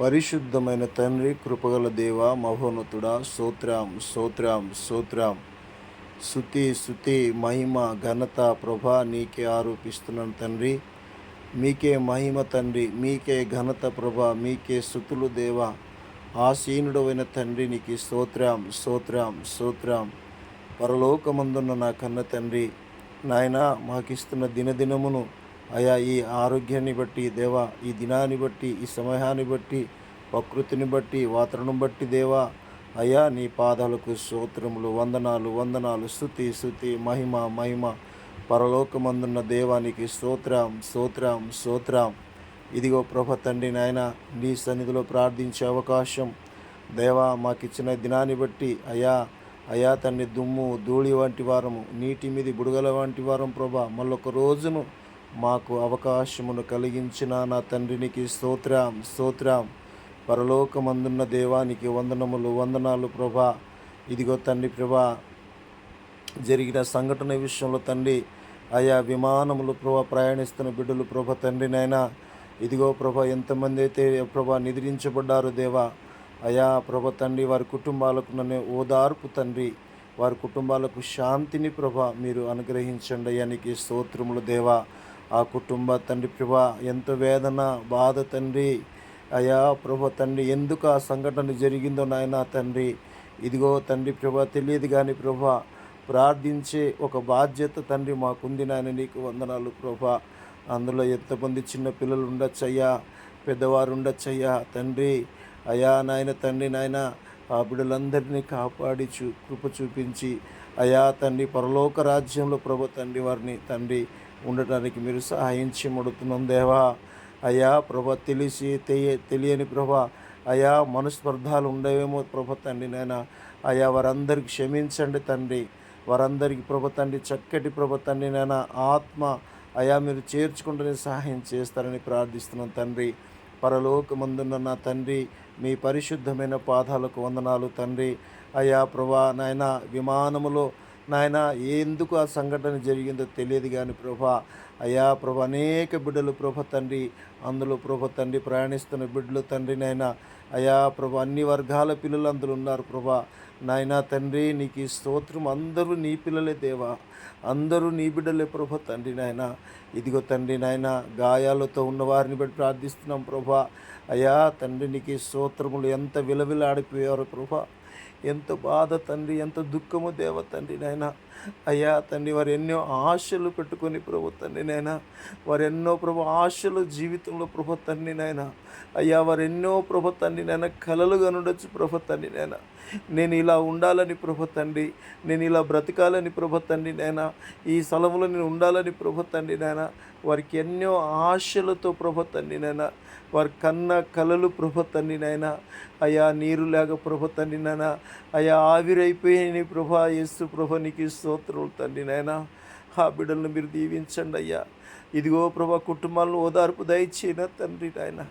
పరిశుద్ధమైన తండ్రి కృపగల దేవ మహోన్నతుడా సోత్రాం సోత్రాం సోత్రాం శుతి శుతి మహిమ ఘనత ప్రభా నీకే ఆరోపిస్తున్నాను తండ్రి. మీకే మహిమ తండ్రి మీకే ఘనత ప్రభా మీకే శుతులు దేవ. ఆసీనుడమైన తండ్రి నీకు స్తోత్రం స్తోత్రం స్తోత్రం. పరలోకమందున్న నా కన్న తండ్రి నాయన మాకిస్తున్న దినదినమును అయా ఈ ఆరోగ్యాన్ని బట్టి దేవా ఈ దినాన్ని బట్టి ఈ సమయాన్ని బట్టి ప్రకృతిని బట్టి వాతావరణం బట్టి దేవా అయా నీ పాదాలకు స్తోత్రములు వందనాలు వందనాలు స్థుతి స్థుతి మహిమ మహిమ. పరలోకమందున్న దేవానికి స్తోత్రం స్తోత్రం స్తోత్రం. ఇదిగో ప్రభ తండ్రి నాయన నీ సన్నిధిలో ప్రార్థించే అవకాశం. దేవా మాకిచ్చిన దినాన్ని బట్టి అయా అయా తండ్రి దుమ్ము ధూళి వంటి వారము నీటి మీది బుడగల వంటి వారం ప్రభా. మళ్ళొక రోజును మాకు అవకాశమును కలిగించిన నా తండ్రినికి స్తోత్రం స్తోత్రం. పరలోకమందున్న దేవానికి వందనములు వందనాలు ప్రభా. ఇదిగో తండ్రి ప్రభా జరిగిన సంఘటన విషయంలో తండ్రి ఆయా విమానములు ప్రభా ప్రయాణిస్తున్న బిడ్డలు ప్రభ తండ్రి నాయనా. ఇదిగో ప్రభ ఎంతమంది అయితే ప్రభా నిద్రించబడ్డారు దేవా. అయా ప్రభ తండ్రి వారి కుటుంబాలకు నన్ను ఓదార్పు తండ్రి. వారి కుటుంబాలకు శాంతిని ప్రభ మీరు అనుగ్రహించండి అయ్యానికి స్తోత్రములు దేవా. ఆ కుటుంబ తండ్రి ప్రభ ఎంత వేదన బాధ తండ్రి. అయా ప్రభ తండ్రి ఎందుకు ఆ సంఘటన జరిగిందో నాయన తండ్రి. ఇదిగో తండ్రి ప్రభ తెలియదు కానీ ప్రభ ప్రార్థించే ఒక బాధ్యత తండ్రి మాకుంది నాయన నీకు వందనాలు ప్రభా. అందులో ఎంతమంది చిన్న పిల్లలు ఉండొచ్చయ్యా పెద్దవారు ఉండొచ్చయ్యా తండ్రి. అయా నాయన తండ్రి నాయన ఆ బిడ్డలందరినీ కాపాడి చూ కృప చూపించి. అయా తండ్రి పరలోక రాజ్యంలో ప్రభు తండ్రి వారిని తండ్రి. ఉండటానికి మీరు సహాయం చేయమడుతున్నాం దేవా. అయ్యా ప్రభ తెలిసి తెలియ తెలియని ప్రభ అయా మనస్పర్ధాలు ఉండేవేమో ప్రభ తండ్రి నాయన. అయా వారందరికి క్షమించండి తండ్రి. వారందరికీ ప్రభ తండ్రి చక్కటి ప్రభ తండ్రి నాయన ఆత్మ అయా మీరు చేర్చుకుంటూనే సహాయం చేస్తారని ప్రార్థిస్తున్నాం తండ్రి. పరలోకమందున్న నా తండ్రి మీ పరిశుద్ధమైన పాదాలకు వందనాలు తండ్రి. అయా ప్రభా నాయన విమానములో నాయన ఎందుకు ఆ సంఘటన జరిగిందో తెలియదు కానీ ప్రభా. అయా ప్రభ అనేక బిడ్డలు ప్రభ తండ్రి అందులో ప్రభ తండ్రి ప్రయాణిస్తున్న బిడ్డలు తండ్రి నాయన. అయా ప్రభ అన్ని వర్గాల పిల్లలు అందులో ఉన్నారు ప్రభా. నాయన తండ్రి నీకు ఈ స్తోత్రం అందరూ నీ పిల్లలే దేవా. అందరూ నీ బిడ్డలే ప్రభ తండ్రి నాయన. ఇదిగో తండ్రి నాయన గాయాలతో ఉన్న వారిని బట్టి ప్రార్థిస్తున్నాం ప్రభా. అయ్యా తండ్రి నీకు స్తోత్రములు ఎంత విలవిలాడిపోయారు ప్రభా. ఎంత బాధ తండ్రి ఎంత దుఃఖము దేవ తండ్రి నాయన. అయ్యా తండ్రి వారు ఎన్నో ఆశలు పెట్టుకొని ప్రభు తండ్రి నాయన. వారు ఎన్నో ప్రభు ఆశలు జీవితంలో ప్రభు తండ్రి నాయన. అయ్యా వారు ఎన్నో ప్రభు తండ్రి నాయన కలలు కనుండొచ్చు ప్రభు తండ్రి నాయన. నేను ఇలా ఉండాలని ప్రభు తండ్రి నేను ఇలా బ్రతకాలని ప్రభు తండ్రి నాయన ఈ స్థలంలో నేను ఉండాలని ప్రభు తండ్రి నాయన వారికి ఎన్నో ఆశలతో ప్రభు తండ్రి నాయన వారి కన్న కలలు ప్రభ తండ్రి నాయన అయా నీరు లేక ప్రభ తండ్రి నాయన అయా ఆవిరైపోయి ప్రభా యేసు ప్రభ నీకు స్తోత్రులు తండ్రి నాయన. ఆ బిడ్డలను మీరు దీవించండి అయ్యా. ఇదిగో ప్రభా కుటుంబాలను ఓదార్పు దయచేయన తండ్రి నాయన.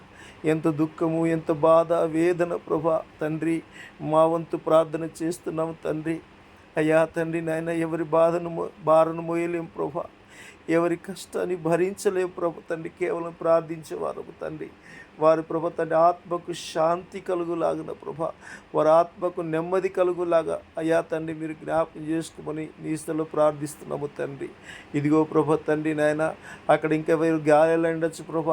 ఎంత దుఃఖము ఎంత బాధ వేదన ప్రభా తండ్రి. మా వంతు ప్రార్థన చేస్తున్నాము తండ్రి. అయ్యా తండ్రి నాయన ఎవరి బాధను భారను మోయలేం ప్రభా. ఎవరి కష్టాన్ని భరించలేవు ప్రభు తండ్రి. కేవలం ప్రార్థించేవారు తండ్రి. వారి ప్రభు తండ్రి ఆత్మకు శాంతి కలుగులాగిన ప్రభ. వారి ఆత్మకు నెమ్మది కలుగులాగా. అయ్యా తండ్రి మీరు జ్ఞాపకం చేసుకోమని నీ స్థలో ప్రార్థిస్తున్నాము తండ్రి. ఇదిగో ప్రభ తండ్రి నాయన అక్కడ ఇంకా వేరు గాయాలు ఉండొచ్చు ప్రభ.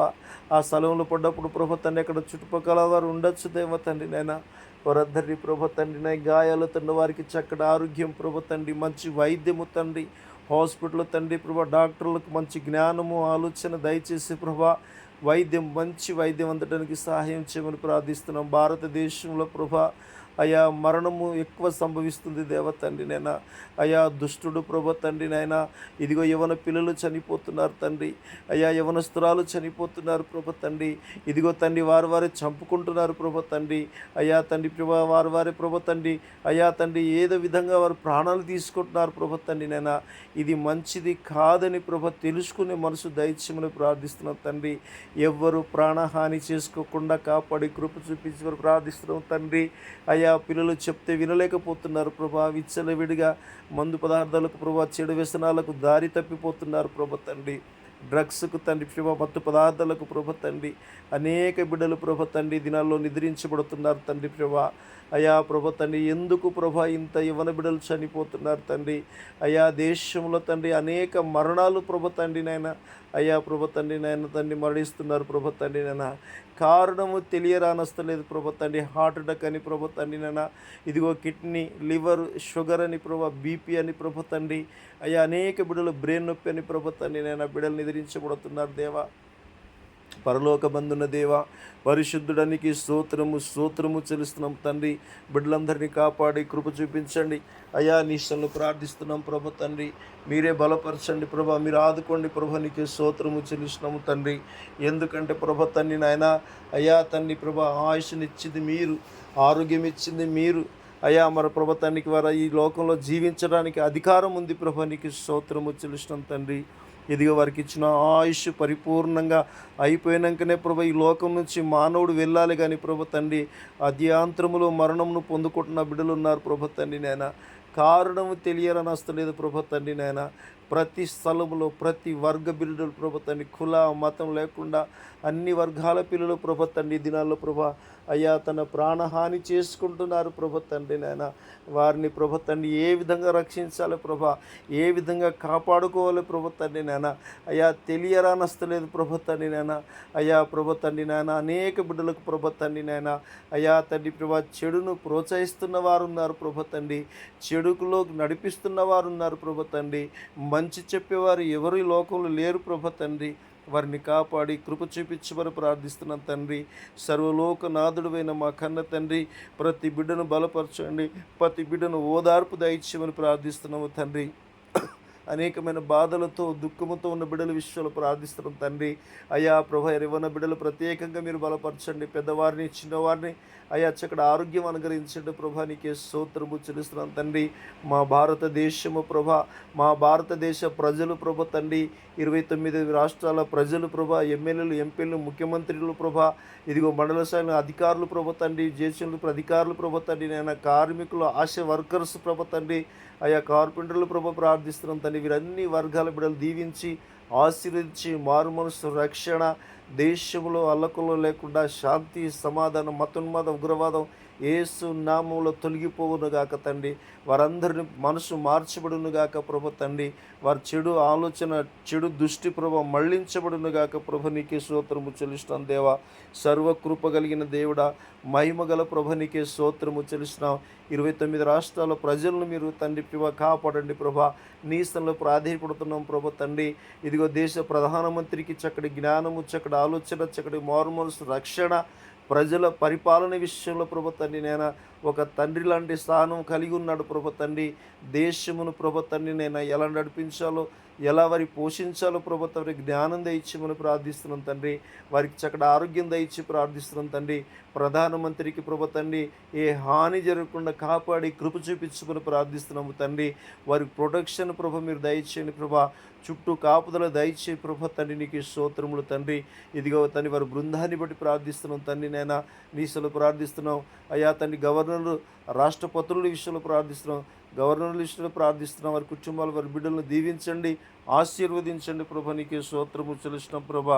ఆ స్థలంలో పడ్డప్పుడు ప్రభ తండ్రి అక్కడ చుట్టుపక్కల వారు ఉండొచ్చు దేవ తండ్రి నాయన. వారందరినీ ప్రభ తండ్రి నాయ గాయాలు తండ్రి వారికి చక్కటి ఆరోగ్యం ప్రభ తండ్రి మంచి వైద్యము తండ్రి. హాస్పిటల్ తండ్రి ప్రభా డాక్టర్లకు మంచి జ్ఞానము ఆలోచన దయచేసి ప్రభా వైద్యం మంచి వైద్యం అందడానికి సహాయం చేయమని ప్రార్థిస్తున్నాం. భారతదేశంలో ప్రభా అయా మరణము ఎక్కువ సంభవిస్తుంది దేవ తండ్రి నైనా. అయా దుష్టుడు ప్రభ తండ్రి నాయన ఇదిగో యవన పిల్లలు చనిపోతున్నారు తండ్రి. అయా యవనస్తురాలు చనిపోతున్నారు ప్రభ తండ్రి. ఇదిగో తండ్రి వారు వారే చంపుకుంటున్నారు ప్రభ తండ్రి. అయా తండ్రి ప్రభ వారు వారే ప్రభ తండ్రి. అయా తండ్రి ఏదో విధంగా వారు ప్రాణాలు తీసుకుంటున్నారు ప్రభ తండ్రి నైనా. ఇది మంచిది కాదని ప్రభ తెలుసుకునే మనసు దైత్యములు ప్రార్థిస్తున్నాం తండ్రి. ఎవ్వరు ప్రాణహాని చేసుకోకుండా కాపాడి కృప చూపించి ప్రార్థిస్తున్నాం తండ్రి. అయ్యా పిల్లలు చెప్తే వినలేకపోతున్నారు ప్రభా. విచ్చలవిడిగా మందు పదార్థాలకు ప్రభా చెడు వ్యసనాలకు దారి తప్పిపోతున్నారు ప్రభ తండ్రి. డ్రగ్స్కు తండ్రి ప్రభా మత్తు పదార్థాలకు ప్రభ తండ్రి. అనేక బిడ్డలు ప్రభ తండ్రి దినాల్లో నిద్రించబడుతున్నారు తండ్రి ప్రభా. అయా ప్రభ తండ్రి ఎందుకు ప్రభ ఇంత యువన బిడ్డలు చనిపోతున్నారు తండ్రి? అయా దేశంలో తండ్రి అనేక మరణాలు ప్రభ తండ్రి నాయన. అయ్యా ప్రభ తండ్రి నాయన తండ్రి మరణిస్తున్నారు ప్రభ తండ్రి నాయన కారణము తెలియరానస్తలేదు ప్రభ తండ్రి. హార్ట్ అటాక్ అని ప్రభ తండ్రి నాయన ఇదిగో కిడ్నీ లివర్ షుగర్ అని ప్రభ బీపీ అని ప్రభ తండ్రి. అయ్యా అనేక బిడ్డలు బ్రెయిన్ నొప్పి అని ప్రభ తండ్రి నాయన బిడ్డలు నిద్రించబడుతున్నారు దేవా. పరలోకమందున్న దేవ పరిశుద్ధుడానికి స్తోత్రము స్తోత్రము చెల్లిస్తున్నాం తండ్రి. బిడ్డలందరినీ కాపాడి కృప చూపించండి. అయా నీష్టంలో ప్రార్థిస్తున్నాం ప్రభ తండ్రి. మీరే బలపరచండి ప్రభ. మీరు ఆదుకోండి ప్రభ. నీకే స్తోత్రము చెల్లిస్తున్నాము తండ్రి. ఎందుకంటే ప్రభ తండ్రి నాయన అయా తండ్రి ప్రభ ఆయుష్నిచ్చింది మీరు ఆరోగ్యం ఇచ్చింది మీరు. అయా మన ప్రభ వారు ఈ లోకంలో జీవించడానికి అధికారం ఉంది ప్రభ. నీకు స్తోత్రము చెల్లిస్తున్నాం తండ్రి. ఇదిగో వారికి ఇచ్చిన ఆయుష్ పరిపూర్ణంగా అయిపోయినాకనే ప్రభ ఈ లోకం నుంచి మానవుడు వెళ్ళాలి కానీ ప్రభు తండ్రి. అధ్యాంతరములో మరణమును పొందుకుంటున్న బిడ్డలు ఉన్నారు ప్రభు తండ్రి నాయన. కారణము తెలియరని వస్తలేదు ప్రభు తండ్రి నాయన. ప్రతి స్థలంలో ప్రతి వర్గ బిల్లులు ప్రభ తండ్రి కుల మతం లేకుండా అన్ని వర్గాల పిల్లలు ప్రభ తండ్రి దినాల్లో ప్రభా అయ్యా తన ప్రాణహాని చేసుకుంటున్నారు ప్రభ తండ్రి నాయన. వారిని ప్రభ తండ్రి ఏ విధంగా రక్షించాలి ప్రభ? ఏ విధంగా కాపాడుకోవాలి ప్రభ తండ్రి నాయన? అయ్యా తెలియరానస్తలేదు ప్రభ తండ్రి నాయన. అయ్యా ప్రభ తండ్రి నాయన అనేక బిడ్డలకు ప్రభ తండ్రి నాయన. అయ్యా తండ్రి ప్రభ చెడును ప్రోత్సహిస్తున్న వారు ఉన్నారు ప్రభ తండ్రి. చెడుకులో నడిపిస్తున్న వారు ఉన్నారు ప్రభ తండ్రి. మంచి చెప్పేవారు ఎవరు లోకంలో లేరు ప్రభ తండ్రి. వారిని కాపాడి కృప చూపించమని ప్రార్థిస్తున్నాం తండ్రి సర్వలోకనాథుడువైన మా కన్న తండ్రి ప్రతి బిడ్డను బలపరచండి ప్రతి బిడ్డను ఓదార్పు దయచేయమని ప్రార్థిస్తున్నాము తండ్రి. అనేకమైన బాధలతో దుఃఖముతో ఉన్న బిడ్డల విషయంలో ప్రార్థిస్తున్నాం తండ్రి. అయా ప్రభ ఎవరిన బిడ్డలు ప్రత్యేకంగా మీరు బలపరచండి. పెద్దవారిని చిన్నవారిని అయా చక్కడ ఆరోగ్యం అనుగ్రహించండి ప్రభా. నీకే సూత్రము చెల్లిస్తున్నాం తండ్రి. మా భారతదేశము ప్రభ మా భారతదేశ ప్రజలు ప్రభ తండ్రి. ఇరవై తొమ్మిది రాష్ట్రాల ప్రజలు ప్రభ ఎమ్మెల్యేలు ఎంపీలు ముఖ్యమంత్రులు ప్రభ. ఇదిగో మండల స్థాయి అధికారులు ప్రభ తండ్రి జేసీలు అధికారులు ప్రభ తండ్రి. నేను కార్మికులు ఆశ వర్కర్స్ ప్రభ తండ్రి. ఆయా కార్పెంటర్లు ప్రభ ప్రార్థిస్తున్నాం తండ్రి. వీరన్ని వర్గాల బిడ్డలు దీవించి ఆశీర్వదించి మారుమనసు రక్షణ దేశంలో అల్లకులు లేకుండా శాంతి సమాధానం మతోన్మాదం ఉగ్రవాదం ఏసు నామంలో తొలగిపోవునుగాక తండ్రి. వారందరిని మనసు మార్చబడును గాక ప్రభ తండ్రి. వారి చెడు ఆలోచన చెడు దృష్టి ప్రభ మళ్ళించబడునుగాక ప్రభ. నీకే స్తోత్రము చెల్లిస్తాం దేవా. సర్వకృప కలిగిన దేవుడా మహిమ గల ప్రభ నీకే స్తోత్రము చెల్లిస్తున్నాం. ఇరవై తొమ్మిది రాష్ట్రాల ప్రజలను మీరు తండ్రి పివ కాపాడండి ప్రభ. నీ స్థలంలో ప్రాధేయపడుతున్నాం ప్రభ తండ్రి. ఇదిగో దేశ ప్రధానమంత్రికి చక్కటి జ్ఞానము చక్కటి ఆలోచన చక్కటి మార్మల్స్ రక్షణ ప్రజల పరిపాలన విషయంలో ప్రభు తండ్రి నేను? ఒక తండ్రి లాంటి స్థానం కలిగి ఉన్నాడు ప్రభు తండ్రి. దేశమును ప్రభు తండ్రి నేను ఎలా నడిపించాలో ఎలా వారి పోషించాలో ప్రభు తండ్రి జ్ఞానం దయచేయమని ప్రార్థిస్తున్నాం తండ్రి. వారికి చక్కటి ఆరోగ్యం దయచి ప్రార్థిస్తున్నాం తండ్రి. ప్రధానమంత్రికి ప్రభు తండ్రి ఏ హాని జరగకుండా కాపాడి కృప చూపించుకుని ప్రార్థిస్తున్నాము తండ్రి. వారి ప్రొటెక్షన్ ప్రభ మీరు దయచేయండి ప్రభా. చుట్టూ కాపుదల దయచే ప్రభ తండ్రి నీకు స్తోత్రములు తండ్రి. ఇదిగో తండ్రి వారి బృందాన్ని బట్టి ప్రార్థిస్తున్నాం తండ్రి నైనా నీసలు ప్రార్థిస్తున్నాం. అయ్యా తండ్రి గవర్నర్లు రాష్ట్రపతుల విషయంలో ప్రార్థిస్తున్నాం గవర్నర్ల విషయంలో ప్రార్థిస్తున్నాం. వారి కుటుంబాలు వారి బిడ్డలను దీవించండి. ఆశీర్వదించండి ప్రభ నీకే స్తోత్రము చెల్లిస్తున్నాం ప్రభ.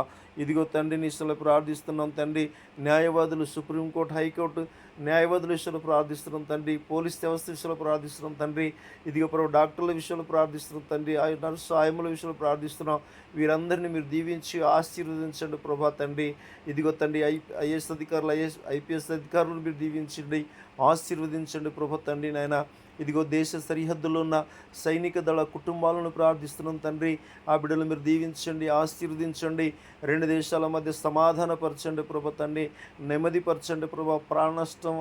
ఇదిగో తండ్రి నీసలు ప్రార్థిస్తున్నాం తండ్రి. న్యాయవాదులు సుప్రీంకోర్టు హైకోర్టు న్యాయవాదుల విషయంలో ప్రార్థిస్తున్నాం తండ్రి. పోలీస్ వ్యవస్థ విషయంలో ప్రార్థిస్తున్నాం తండ్రి. ఇదిగో ప్రభు డాక్టర్ల విషయంలో ప్రార్థిస్తున్నాం తండ్రి. నర్సు ఆయముల విషయంలో ప్రార్థిస్తున్నాం. వీరందరినీ మీరు దీవించి ఆశీర్వదించండి ప్రభా తండ్రి. ఇదిగో తండ్రి ఐ ఐఏఎస్ అధికారులు ఐఎస్ ఐపీఎస్ అధికారులను మీరు దీవించండి. ఆశీర్వదించండి ప్రభా తండ్రి నాయన. ఇదిగో దేశ సరిహద్దులో ఉన్న సైనిక దళ కుటుంబాలను ప్రార్థిస్తున్నాం తండ్రి. ఆ బిడ్డలు మీరు దీవించండి ఆశీర్వదించండి. రెండు దేశాల మధ్య సమాధానపరచండి ప్రభ తండ్రి. నెమ్మదిపరచండి ప్రభా. ప్రాణ నష్టం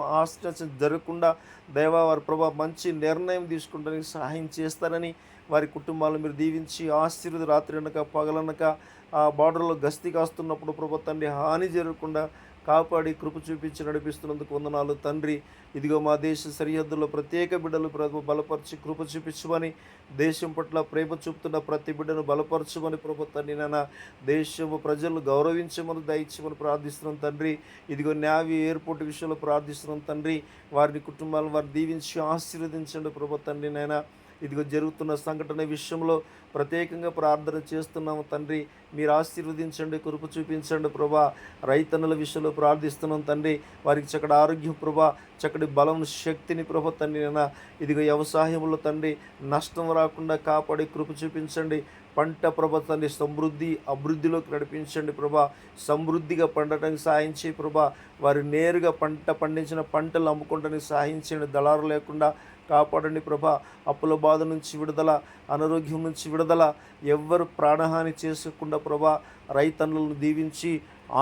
జరగకుండా దేవా వారి ప్రభా మంచి నిర్ణయం తీసుకుంటానికి సహాయం చేస్తారని వారి కుటుంబాలను మీరు దీవించి ఆశీర్వద రాత్రి అనక పగలనక ఆ బార్డర్లో గస్తీ కాస్తున్నప్పుడు ప్రభు తండ్రి హాని జరగకుండా కాపాడి కృప చూపించి నడిపిస్తున్నందుకు వందనాలు. తండ్రి ఇదిగో మా దేశ సరిహద్దుల్లో ప్రత్యేక బిడ్డలు ప్రభు బలపరిచి కృప చూపించమని దేశం పట్ల ప్రేమ చూపుతున్న ప్రతి బిడ్డను బలపరచమని ప్రభు తండ్రి నాన్న దేశము ప్రజలు గౌరవించమని దయచమని ప్రార్థిస్తున్నాం తండ్రి. ఇదిగో న్యావి ఎయిర్పోర్ట్ విషయంలో ప్రార్థిస్తున్నాం తండ్రి. వారిని కుటుంబాలను వారు దీవించి ఆశీర్వదించండి ప్రభు తండ్రి నాయన. ఇదిగో జరుగుతున్న సంఘటన విషయంలో ప్రత్యేకంగా ప్రార్థన చేస్తున్నాము తండ్రి. మీరు ఆశీర్వదించండి కురుపు చూపించండి ప్రభా. రైతన్నుల విషయంలో ప్రార్థిస్తున్నాం తండ్రి. వారికి చక్కటి ఆరోగ్యం ప్రభా. చక్కటి బలం శక్తిని ప్రభ తండ్రి నేను ఇదిగో వ్యవసాయంలో తండ్రి నష్టం రాకుండా కాపాడి కృప చూపించండి. పంట ప్రభ తండ్రి సమృద్ధి అభివృద్ధిలోకి నడిపించండి ప్రభా. సమృద్ధిగా పండటానికి సాయం చేయి ప్రభా. వారు నేరుగా పంట పండించిన పంటలు అమ్ముకోవడానికి సాయం చేయండి. దళారు లేకుండా కాపాడండి ప్రభా. అప్పుల బాధ నుంచి విడుదల అనారోగ్యం నుంచి విడుదల ఎవ్వరు ప్రాణహాని చేసుకోకుండా ప్రభా రైతన్నులను దీవించి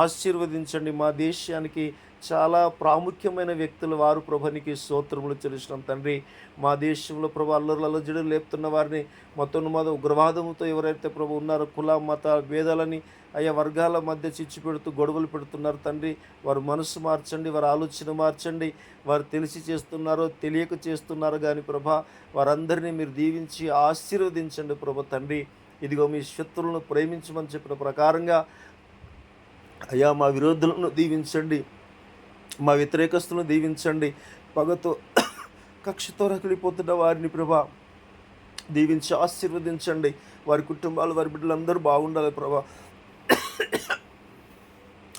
ఆశీర్వదించండి మా దేశానికి. చాలా ప్రాముఖ్యమైన వ్యక్తులు వారు ప్రభనికి స్తోత్రములు చెల్లించడం తండ్రి మా దేశంలో ప్రభు అల్లర్లలో జడులు లేపుతున్న వారిని మొత్తం మత ఉగ్రవాదముతో ఎవరైతే ప్రభు ఉన్నారో కుల మత భేదాలని ఆయా వర్గాల మధ్య చిచ్చు పెడుతూ గొడవలు పెడుతున్నారు తండ్రి. వారు మనసు మార్చండి వారి ఆలోచన మార్చండి. వారు తెలిసి చేస్తున్నారో తెలియక చేస్తున్నారో కానీ ప్రభా వారందరినీ మీరు దీవించి ఆశీర్వదించండి ప్రభ తండ్రి. ఇదిగో మీ శత్రువులను ప్రేమించమని చెప్పిన ప్రకారంగా అయ్యా మా విరోధులను దీవించండి. మా వ్యతిరేకస్తులను దీవించండి. పగతో కక్షతో రగిలిపోతున్న వారిని ప్రభా దీవించి ఆశీర్వదించండి. వారి కుటుంబాలు వారి బిడ్డలందరూ బాగుండాలి ప్రభా.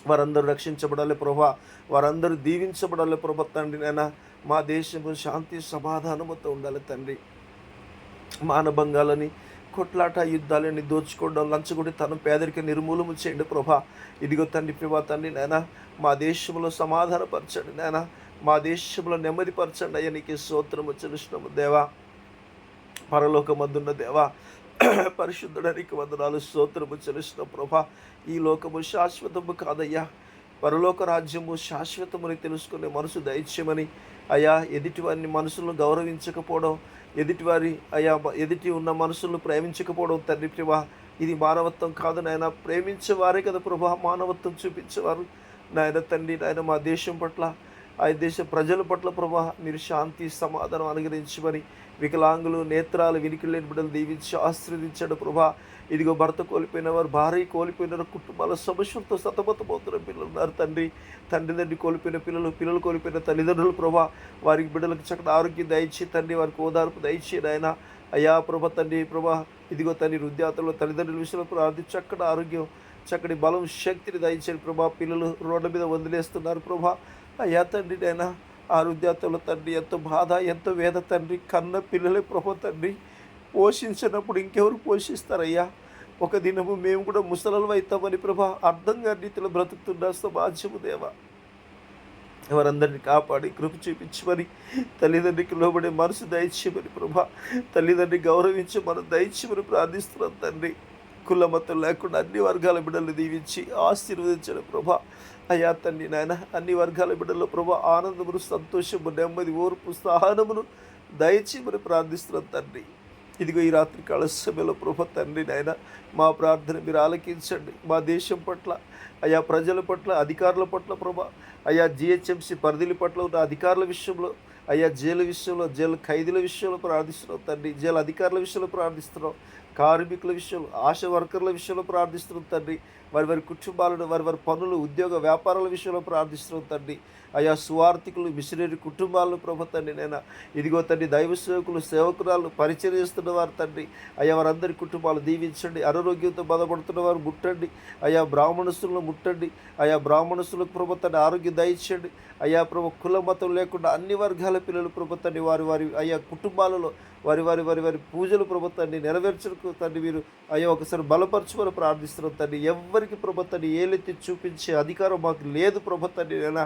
వారందరూ రక్షించబడాలి ప్రభా. వారందరూ దీవించబడాలి ప్రభా తండ్రి నైనా మా దేశము శాంతి సమాధానముతో ఉండాలి తండ్రి. మానభంగాలని కొట్లాట యుద్ధాలని దోచుకోవడం లంచగొడి తను పేదరిక నిర్మూలన చేయండి ప్రభా. ఇదిగో తండ్రి ప్రభా తండ్రి నాయన మా దేశంలో సమాధానపరచండి నాయన మా దేశంలో నెమ్మదిపరచండి అయ్యా నీకు స్తోత్రము చెల్లిస్తున్నాము దేవా. పరలోకమందున్న దేవా పరిశుద్ధడానికి వందనాలు స్తోత్రము చెల్లిసిన ప్రభా. ఈ లోకము శాశ్వతము కాదయ్యా. పరలోక రాజ్యము శాశ్వతమని తెలుసుకునే మనసు దైత్యమని అయా ఎదుటివారిని మనసులను గౌరవించకపోవడం ఎదుటివారి అయా ఎదుటి ఉన్న మనుషులను ప్రేమించకపోవడం తండ్రి ప్రభా ఇది మానవత్వం కాదు నాయన. ప్రేమించేవారే కదా ప్రభా మానవత్వం చూపించేవారు. నాయన తండ్రి నాయన మా దేశం పట్ల ఆ దేశ ప్రజల పట్ల ప్రభా మీరు శాంతి సమాధానం అనుగ్రహించమని వికలాంగులు నేత్రాలు వినికి లేని బిడ్డలు దీవించి ఆశీర్వదించాడు ప్రభా. ఇదిగో భర్త కోల్పోయిన వారు భార్య కోల్పోయిన కుటుంబాల సమస్యలతో సతమతమవుతున్న పిల్లలు ఉన్నారు తండ్రి. తండ్రి తండ్రి కోల్పోయిన పిల్లలు పిల్లలు కోల్పోయిన తల్లిదండ్రులు ప్రభా వారికి బిడ్డలకు చక్కటి ఆరోగ్యం దయచి తండ్రి వారికి ఓదార్పు దయచి నాయన. అయ్యా ప్రభ తండ్రి ప్రభా ఇదిగో తండ్రి వృద్ధాతలు తల్లిదండ్రుల విషయంలో ప్రార్థి చక్కటి ఆరోగ్యం చక్కటి బలం శక్తిని దయచండి ప్రభా. పిల్లలు రోడ్ల మీద వదిలేస్తున్నారు ప్రభా. అయ్యా తండ్రి నైనా ఆరుద్యాతుల తండ్రి ఎంతో బాధ ఎంతో వేద తండ్రి కన్న పిల్లలే ప్రభు తండ్రి పోషించినప్పుడు ఇంకెవరు పోషిస్తారయ్యా? ఒక దినము మేము కూడా ముసలలు అవుతామని ప్రభా అర్థం కాని రీతిలో బ్రతుకుతున్న సమాజము దేవా. ఎవరందరిని కాపాడి కృప చూపించమని తల్లిదండ్రికి లోబడే మనసు దయచేయమని ప్రభా తల్లిదండ్రి గౌరవించి మనం దయచేయమని ప్రార్థిస్తున్నాం తండ్రి. కుల మతం లేకుండా అన్ని వర్గాల బిడ్డలు దీవించి ఆశీర్వదించడం ప్రభా. అయ్యా తండ్రి నాయన అన్ని వర్గాల బిడ్డల్లో ప్రభు ఆనందమును సంతోషము నెమ్మది ఓర్పు సహనమును దయచేయమని ప్రార్థిస్తున్నాం తండ్రి. ఇదిగో ఈ రాత్రి కాల ప్రభ తండ్రి నాయన మా ప్రార్థన మీరు ఆలకించండి. మా దేశం పట్ల అయా ప్రజల పట్ల అధికారుల పట్ల ప్రభా అయా జిహెచ్ఎంసీ పరిధిల పట్ల ఉన్న అధికారుల విషయంలో అయ్యా జైలు విషయంలో జైలు ఖైదీల విషయంలో ప్రార్థిస్తున్నాం తండ్రి. జైలు అధికారుల విషయంలో ప్రార్థిస్తున్నాం. కార్మికుల విషయంలో ఆశ వర్కర్ల విషయంలో ప్రార్థిస్తున్నాం తండ్రి. వారి వారి కుటుంబాలను వారి వారి పనులు ఉద్యోగ వ్యాపారాల విషయంలో ప్రార్థిస్తున్నాం తండ్రి. అయా సువార్థికులు మిషనరీ కుటుంబాలను ప్రభు తండ్రి నేను. ఇదిగో తండ్రి దైవ సేవకులు సేవకురాలు పరిచయం వారు తండ్రి. అయ్యా వారందరి కుటుంబాలు దీవించండి. అనారోగ్యంతో బాధపడుతున్న వారు ముట్టండి. అయా బ్రాహ్మణస్తులను ముట్టండి. అయా బ్రాహ్మణస్తులకు ప్రభు తండ్రి ఆరోగ్యం దయచండి అయా ప్రభు కుల మతం లేకుండా అన్ని వర్గాల పిల్లలు ప్రభు తండ్రి వారి వారి అయా కుటుంబాలలో వారి వారి వారి వారి పూజలు ప్రభుత్వాన్ని నెరవేర్చడానికి తండ్రి మీరు అయ్యా ఒకసారి బలపరచుకొని ప్రార్థిస్తున్నాం తండ్రి. ఎవరికి ప్రభుత్వాన్ని ఏలెత్తి చూపించే అధికారం మాకు లేదు ప్రభుత్వాన్ని నేను.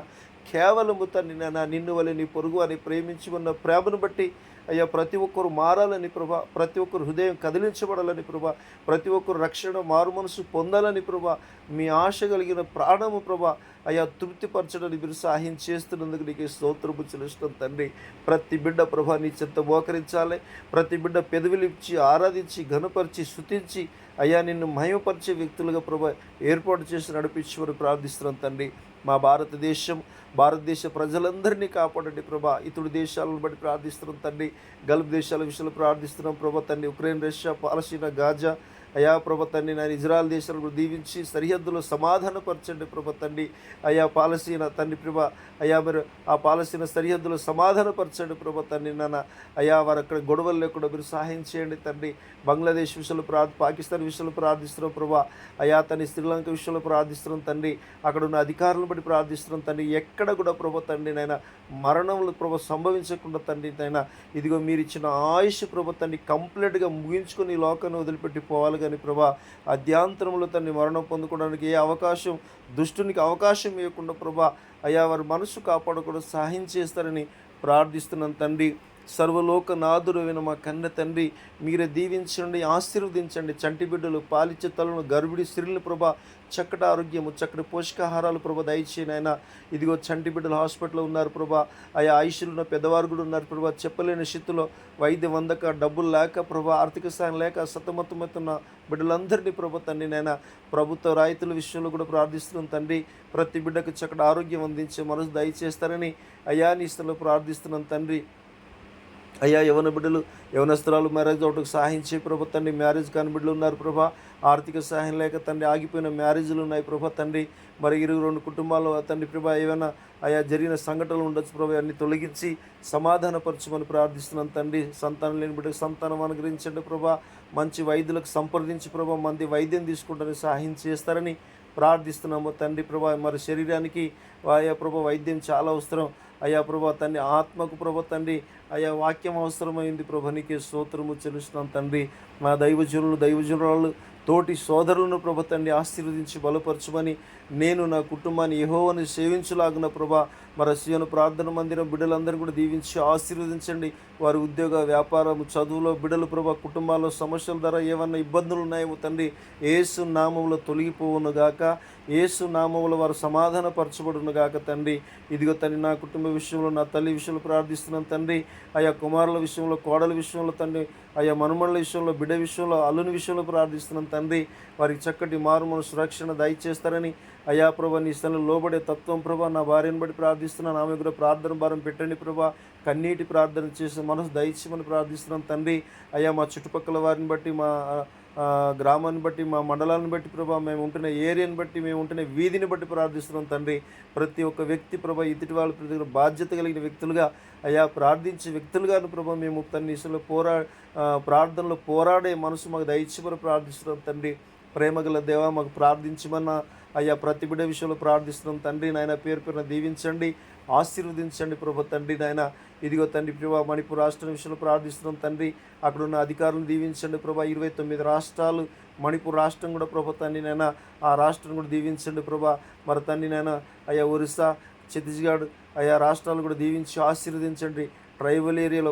కేవలము తండ్రి నేను నిన్ను వల్ల నీ పొరుగు అని ప్రేమించి ఉన్న ప్రేమను బట్టి అయ్యా ప్రతి ఒక్కరు మారాలని ప్రభా ప్రతి ఒక్కరు హృదయం కదిలించబడాలని ప్రభా ప్రతి ఒక్కరు రక్షణ మారు మనసు పొందాలని ప్రభా మీ ఆశ కలిగిన ప్రాణము ప్రభా అయ్యా తృప్తిపరచడానికి మీరు సహాయం చేస్తున్నందుకు నీకు స్తోత్రము చెల్లిస్తాం తండ్రి. ప్రతి బిడ్డ ప్రభా నీ చెంత మోకరించాలి. ప్రతి బిడ్డ పెదవిలిచ్చి ఆరాధించి ఘనపరిచి శుతించి అయ్యా నిన్ను మహిమపరిచే వ్యక్తులుగా ప్రభా ఏర్పాటు చేసి నడిపించమని ప్రార్థిస్తున్నాం తండ్రి. మా భారతదేశం భారతదేశ ప్రజలందరినీ కాపాడండి ప్రభా. ఇతడు దేశాలను బట్టి ప్రార్థిస్తున్నాం తండ్రి గల్ఫ్ దేశాల విషయంలో ప్రార్థిస్తున్నాం ప్రభా. తండ్రి ఉక్రెయిన్ రష్యా పాలసీన గాజా అయా ప్రభ తండ్రి నాయన ఇజ్రాయల్ దేశాలను దీవించి సరిహద్దులో సమాధానపరచండి ప్రభ తండ్రి. అయా పాలసీన తండ్రి ప్రభ అయా మీరు ఆ పాలసీన సరిహద్దులో సమాధానపరచండి ప్రభ తండ్రి నాన్న. అయా వారు అక్కడ గొడవలు లేకుండా మీరు సహాయం చేయండి తండ్రి. బంగ్లాదేశ్ విషయంలో ప్రా పాకిస్తాన్ విషయంలో ప్రార్థిస్తున్నాం ప్రభా. అయా తండ్రి శ్రీలంక విషయంలో ప్రార్థిస్తున్నాం తండ్రి. అక్కడ ఉన్న అధికారులను బట్టి ప్రార్థిస్తున్నాం తండ్రి. ఎక్కడ కూడా ప్రభ తండ్రి నాయన మరణములు ప్రభ సంభవించకుండా తండ్రి నాయన ఇదిగో మీరు ఇచ్చిన ఆయుష్ ప్రభ తండ్రి కంప్లీట్గా ముగించుకొని లోకాన్ని వదిలిపెట్టి పోవాలి కానీ ప్రభా అధ్యాంతరంలో తన్ని మరణం పొందుకోవడానికి ఏ అవకాశం దుష్టునికి అవకాశం ఇవ్వకుండా ప్రభా అయ్యా వారి మనసు కాపాడకుండా సహాయం చేస్తారని ప్రార్థిస్తున్నాను తండ్రి. సర్వలోక నాదుడైన మా కన్న తండ్రి మీరే దీవించండి ఆశీర్వదించండి. చంటి బిడ్డలు పాలిచ్చే తలను గర్భిడి స్త్రీలు ప్రభా చక్కటి ఆరోగ్యము చక్కటి పోషకాహారాలు ప్రభ దయచేయని ఇదిగో చంటి బిడ్డలు హాస్పిటల్లో ఉన్నారు ప్రభా. ఆయా ఆయుష్లు పెద్దవారు కూడా ఉన్నారు ప్రభా. చెప్పలేని స్థితిలో వైద్యం అందక డబ్బులు లేక ప్రభా ఆర్థిక సాయం లేక సతమతమవుతున్న బిడ్డలందరినీ ప్రభ తండ్రి నైనా ప్రభుత్వ రాయితుల విషయంలో కూడా ప్రార్థిస్తున్నాం తండ్రి. ప్రతి బిడ్డకు చక్కటి ఆరోగ్యం అందించే మనసు దయచేస్తారని అయా నీ ప్రార్థిస్తున్నాం తండ్రి. అయ్యా యవన బిడ్డలు యవనస్త్రాలు మ్యారేజ్ అవటకు సహాయం చేయ ప్రభా తండ్రి మ్యారేజ్ కాని బిడ్డలు ఉన్నారు ప్రభా. ఆర్థిక సహాయం లేక తండ్రి ఆగిపోయిన మ్యారేజ్లు ఉన్నాయి ప్రభా తండ్రి. మరి ఇరుగు రెండు కుటుంబాలు తండ్రి ప్రభా ఏమైనా ఆయా జరిగిన సంఘటనలు ఉండొచ్చు ప్రభా అన్ని తొలగించి సమాధానపరచమని ప్రార్థిస్తున్నాను తండ్రి. సంతానం లేని బిడ్డకు సంతానం అనుగ్రహించండి ప్రభా. మంచి వైద్యులకు సంప్రదించి ప్రభా మంది వైద్యం తీసుకుంటారని సహాయం చేస్తారని ప్రార్థిస్తున్నాము తండ్రి ప్రభా. మరి శరీరానికి ఆయా ప్రభా వైద్యం చాలా అవసరం. అయ్యా ప్రభా తండ్రి ఆత్మకు ప్రభా తండ్రి అయ్యా వాక్యం అవసరమైంది ప్రభా నీకే స్తోత్రము చెల్లిస్తున్నాం తండ్రి. మా దైవజనులు దైవజనురాలు తోటి సోదరులను ప్రభ తండ్రి ఆశీర్వదించి బలపరచమని నేను నా కుటుంబాన్ని యహోవని సేవించలాగున ప్రభా మరి సీఎను ప్రార్థన మందిరం బిడ్డలందరూ కూడా దీవించి ఆశీర్వదించండి. వారి ఉద్యోగ వ్యాపారం చదువులో బిడలు ప్రభా కుటుంబాల్లో సమస్యల ద్వారా ఏమన్నా ఇబ్బందులు ఉన్నాయేమో తండ్రి ఏసు నామంలో తొలగిపోవును గాక ఏసు నామంలో వారు సమాధానపరచబడును గాక తండ్రి. ఇదిగో తండ్రి నా కుటుంబ విషయంలో నా తల్లి విషయంలో ప్రార్థిస్తున్నాను తండ్రి. ఆయా కుమారుల విషయంలో కోడల విషయంలో తండ్రి. ఆయా మనుమళ్ళ విషయంలో బిడ్డ విషయంలో అల్లుని విషయంలో ప్రార్థిస్తున్నాను తండ్రి. వారికి చక్కటి మారుమను సురక్షణ దయచేస్తారని అయ్యా ప్రభా నీ స్థలంలో లోబడే తత్వం ప్రభా నా భార్యను బట్టి ప్రార్థిస్తున్నాను. ఆమె కూడా ప్రార్థన భారం పెట్టండి ప్రభా. కన్నీటి ప్రార్థన చేసిన మనసు దయచేయమని ప్రార్థిస్తున్నాం తండ్రి. అయ్యా మా చుట్టుపక్కల వారిని బట్టి మా గ్రామాన్ని బట్టి మా మండలాన్ని బట్టి ప్రభా మేము ఉంటున్న ఏరియాని బట్టి మేము ఉంటున్న వీధిని బట్టి ప్రార్థిస్తున్నాం తండ్రి. ప్రతి ఒక్క వ్యక్తి ప్రభా ఇతటి వాళ్ళ ప్రతి బాధ్యత కలిగిన వ్యక్తులుగా అయా ప్రార్థించే వ్యక్తులుగాను ప్రభా మేము తన ఇసులో పోరా ప్రార్థనలో పోరాడే మనసు మాకు దయచేమని ప్రార్థిస్తున్నాం తండ్రి. ప్రేమగల దేవ మాకు ప్రార్థించమన్న అయ్యా ప్రతి బిడ్డ విషయంలో ప్రార్థిస్తున్నాం. తండ్రి నాయన పేరు పేరున దీవించండి ఆశీర్వదించండి ప్రభు తండ్రి నాయన. ఇదిగో తండ్రి ప్రభా మణిపూర్ రాష్ట్రం విషయంలో ప్రార్థిస్తున్నాం తండ్రి. అక్కడ ఉన్న అధికారులను దీవించండి ప్రభా. ఇరవై తొమ్మిది రాష్ట్రాలు మణిపూర్ రాష్ట్రం కూడా ప్రభా తండ్రి నాయన ఆ రాష్ట్రం కూడా దీవించండి ప్రభా. మరి తండ్రి నాయన అయ్యా ఒరిస్సా ఛత్తీస్గఢ్ ఆయా రాష్ట్రాలు కూడా దీవించి ఆశీర్వదించండి. ట్రైబల్ ఏరియాలో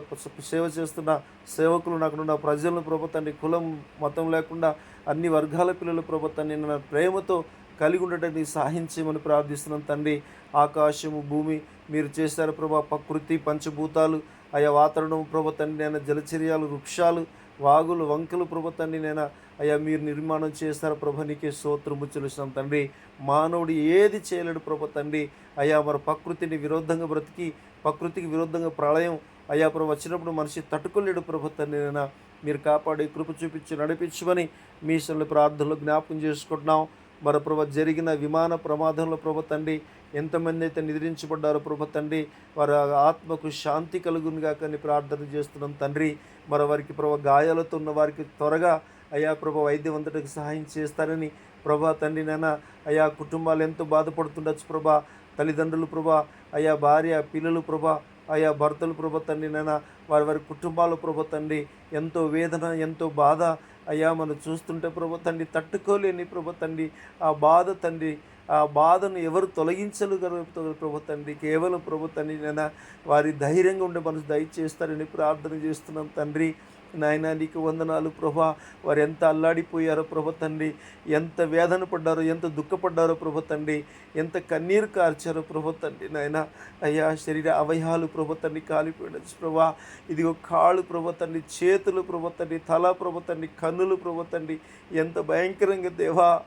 సేవ చేస్తున్న సేవకులను అక్కడ ఉన్న ప్రజలను ప్రభుత్వాన్ని కులం మతం లేకుండా అన్ని వర్గాల పిల్లలు ప్రభుత్వాన్ని నా ప్రేమతో కలిగి ఉండటానికి సహాయం చేయమని ప్రార్థిస్తున్నాం తండ్రి. ఆకాశము భూమి మీరు చేశారు ప్రభా. ప్రకృతి పంచభూతాలు ఆయా వాతావరణం ప్రభుత్వాన్ని నేను జలచర్యాలు వృక్షాలు వాగులు వంకలు ప్రభుత్వాన్ని నేను అయ్యా మీరు నిర్మాణం చేస్తారు ప్రభ. నీకే సోత్రము చెలుస్తాం తండ్రి. మానవుడు ఏది చేయలేడు ప్రభ తండ్రి. అయ్యా మరి ప్రకృతిని విరుద్ధంగా బ్రతికి ప్రకృతికి విరుద్ధంగా ప్రళయం అయ్యా ప్రభు వచ్చినప్పుడు మనిషి తట్టుకోలేడు ప్రభు తండ్రి. నేను మీరు కాపాడి కృప చూపించి నడిపించమని మీ ప్రార్థనలు ప్రార్థనలో జ్ఞాపకం చేసుకుంటున్నాం. మరి ప్రభ జరిగిన విమాన ప్రమాదంలో ప్రభ తండ్రి ఎంతమంది అయితే నిద్రించబడ్డారో ప్రభ తండ్రి వారి ఆత్మకు శాంతి కలుగునుగా కానీ ప్రార్థన చేస్తున్నాం తండ్రి. మరి వారికి ప్రభ గాయాలతో ఉన్న వారికి త్వరగా అయా ప్రభ వైద్యం అంతటికి సహాయం చేస్తారని ప్రభా తండ్రి నాన్న అయా కుటుంబాలు ఎంతో బాధపడుతుండొచ్చు ప్రభా. తల్లిదండ్రులు ప్రభా అయా భార్య పిల్లలు ప్రభా ఆయా భర్తలు ప్రభ తండ్రి నాన్న వారి వారి కుటుంబాలు ప్రభ తండ్రి ఎంతో వేదన ఎంతో బాధ అయ్యా మనం చూస్తుంటే ప్రభు తండ్రి తట్టుకోలేని ప్రభు తండ్రి ఆ బాధ తండ్రి ఆ బాధను ఎవరు తొలగించగలుగుతారు ప్రభు తండ్రి కేవలం ప్రభు తండ్రి నేను వారి ధైర్యంగా ఉండే మనసు దయచేస్తారని ప్రార్థన చేస్తున్నాం తండ్రి. నాయన నీకు వందనాలు ప్రభా. వారు ఎంత అల్లాడిపోయారో ప్రభ తండ్రి. ఎంత వేదన పడ్డారో ఎంత దుఃఖపడ్డారో ప్రభ తండ్రి. ఎంత కన్నీరు కార్చారో ప్రభ తండ్రి నాయన. అయ్యా శరీర అవయవాలు ప్రభ తండ్రి కాలిపోయినచ్చు ప్రభా. ఇదిగో కాళ్ళు ప్రభ తండ్రి చేతులు ప్రభ తండ్రి తల ప్రభ తండ్రి కన్నులు ప్రభ తండ్రి. ఎంత భయంకరంగా దేవా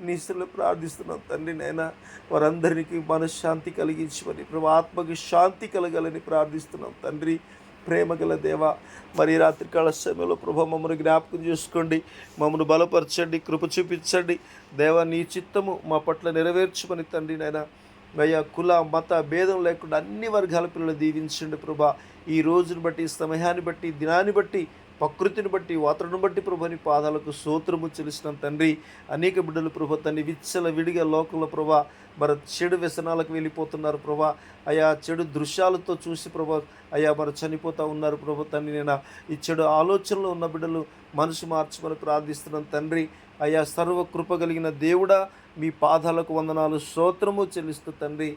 నిశ్చలు ప్రార్థిస్తున్నాం తండ్రి నాయన. వారందరికీ మనశ్శాంతి కలిగించమని ప్రభు ఆత్మకి శాంతి కలగాలని ప్రార్థిస్తున్నాం తండ్రి. ప్రేమ గల దేవ మరి రాత్రికాల సమయంలో ప్రభా మమ్మల్ని జ్ఞాపకం చేసుకోండి మమ్మల్ని బలపరచండి కృప చూపించండి. దేవ నీ చిత్తము మా పట్ల నెరవేర్చుమని తండ్రి నాయన. అయ్యా కుల మత భేదం లేకుండా అన్ని వర్గాల పిల్లలు దీవించండి ప్రభా. ఈ రోజును బట్టి సమయాన్ని బట్టి దినాన్ని బట్టి ప్రకృతిని బట్టి వాతావరణం బట్టి ప్రభుని పాదాలకు సూత్రము చెలిసిన తండ్రి. అనేక బిడ్డలు ప్రభు తన్ని విచ్చల విడిగా లోకంలో ప్రభా మరి చెడు వ్యసనాలకు వెళ్ళిపోతున్నారు ప్రభా. అయా చెడు దృశ్యాలతో చూసి ప్రభా అయా మరి చనిపోతూ ఉన్నారు ప్రభు తన్ని. నేను ఈ చెడు ఆలోచనలో ఉన్న బిడ్డలు మనసు మార్చుకొని ప్రార్థిస్తున్నాను తండ్రి. అయా సర్వ కృప కలిగిన దేవుడా మీ పాదాలకు వందనాలు స్తోత్రము చెల్లిస్తూ తండ్రి.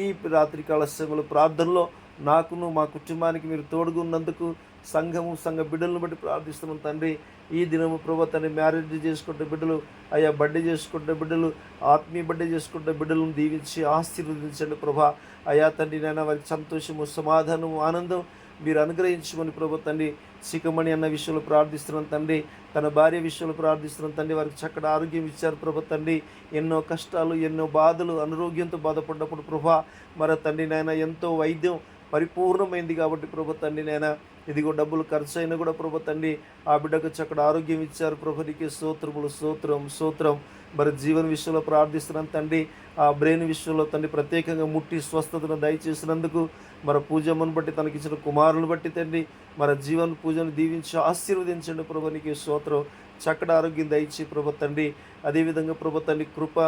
ఈ రాత్రికాల సమయంలో ప్రార్థనలో నాకును మా కుటుంబానికి మీరు తోడుగున్నందుకు సంఘము సంఘ బిడ్డలను బట్టి ప్రార్థిస్తున్నాం తండ్రి. ఈ దినము ప్రభు తండ్రి మ్యారేజ్ చేసుకుంటే బిడ్డలు అయ్యా బర్త్డే చేసుకుంటే బిడ్డలు ఆత్మీయ బర్త్డే చేసుకుంటే బిడ్డలను దీవించి ఆశీర్వదించండి ప్రభా. అయా తండ్రి నాయన వారికి సంతోషము సమాధానము ఆనందం మీరు అనుగ్రహించుకొని ప్రభు తండ్రి. సికమణి అన్న విషయంలో ప్రార్థిస్తున్నాం తండ్రి. తన భార్య విషయంలో ప్రార్థిస్తున్నాం తండ్రి. వారికి చక్కటి ఆరోగ్యం ఇచ్చారు ప్రభు తండ్రి. ఎన్నో కష్టాలు ఎన్నో బాధలు అనారోగ్యంతో బాధపడ్డప్పుడు ప్రభా మరి తండ్రి నాయన ఎంతో వైద్యం పరిపూర్ణమైంది కాబట్టి ప్రభు తండ్రి నాయన ఇదిగో డబ్బులు ఖర్చు అయినా కూడా ప్రభు తండ్రి ఆ బిడ్డకు చక్కడ ఆరోగ్యం ఇచ్చారు ప్రభునికి స్తోత్రములు స్తోత్రం స్తోత్రం. మరి జీవన విషయంలో ప్రార్థిస్తున్నాను తండ్రి. ఆ బ్రెయిన్ విషయంలో తండ్రి ప్రత్యేకంగా ముట్టి స్వస్థతను దయచేసినందుకు మరి పూజమ్మను బట్టి తనకిచ్చిన కుమారులను బట్టి తండ్రి మరి జీవన పూజను దీవించి ఆశీర్వదించండి ప్రభునికి స్తోత్రం. చక్కడ ఆరోగ్యం దయచి ప్రభు తండ్రి. అదేవిధంగా ప్రభు తండ్రి కృప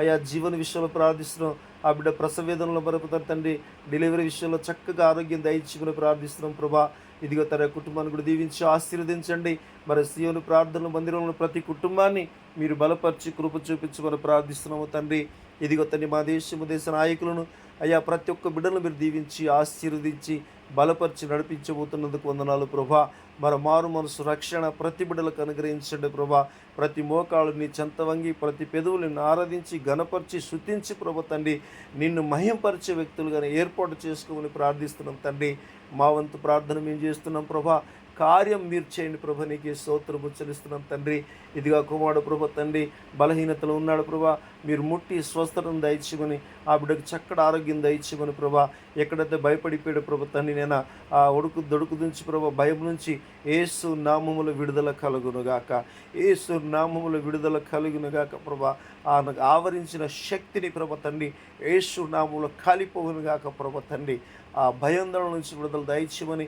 ఆయా జీవన విషయంలో ప్రార్థిస్తున్నాం. ఆ బిడ్డ ప్రసవేదనలో మరొక తండ్రి. డెలివరీ విషయంలో చక్కగా ఆరోగ్యం దయచుకుని ప్రార్థిస్తున్నాం ప్రభా. ఇదిగో తన కుటుంబాన్ని కూడా దీవించి ఆశీర్వదించండి. మరి సీయోని ప్రార్థనలు మందిరంలో ప్రతి కుటుంబాన్ని మీరు బలపరిచి కృప చూపించి మనం ప్రార్థిస్తున్నాము తండ్రి. ఇదిగో తండ్రి మా దేశము దేశ నాయకులను అయ్యా ప్రతి ఒక్క బిడ్డను మీరు దీవించి ఆశీర్వదించి బలపరిచి నడిపించబోతున్నందుకు వందనాలు ప్రభా. మరి మారు మనసు రక్షణ ప్రతి బిడ్డలకు అనుగ్రహించండి ప్రభా. ప్రతి మోకాళ్ళని నీ చెంత వంగి ప్రతి పెదవులు ఆరాధించి గణపరిచి శుద్ధించి ప్రభ తండ్రి. నిన్ను మహింపరిచే వ్యక్తులుగానే ఏర్పాటు చేసుకోమని ప్రార్థిస్తున్నాం తండ్రి. మా వంతు ప్రార్థన మేము చేస్తున్నాం ప్రభా. కార్యం మీరు చేయండి ప్రభ. నీకు స్తోత్రము చెల్లిస్తున్నాం తండ్రి. ఇదిగా కుమారుడు ప్రభ తండ్రి బలహీనతలో ఉన్నాడు ప్రభా. మీరు ముట్టి స్వస్థతను దయచుకొని ఆ బిడ్డకు చక్కటి ఆరోగ్యం దయచుకొని ప్రభా. ఎక్కడైతే భయపడిపోయాడు ప్రభ తండ్రి నేను ఆ ఒడుకు దొడుకు నుంచి ప్రభా భయం నుంచి ఏసు నామముల విడుదల కలుగునుగాక ఏసు నామముల విడుదల కలుగునుగాక ప్రభా. ఆమెకు ఆవరించిన శక్తిని ప్రభ తండ్రి ఏసు నామములు కాలిపోవునుగాక ప్రభ తండ్రి. ఆ భయాందోళన నుంచి విడుదల దయచేయమని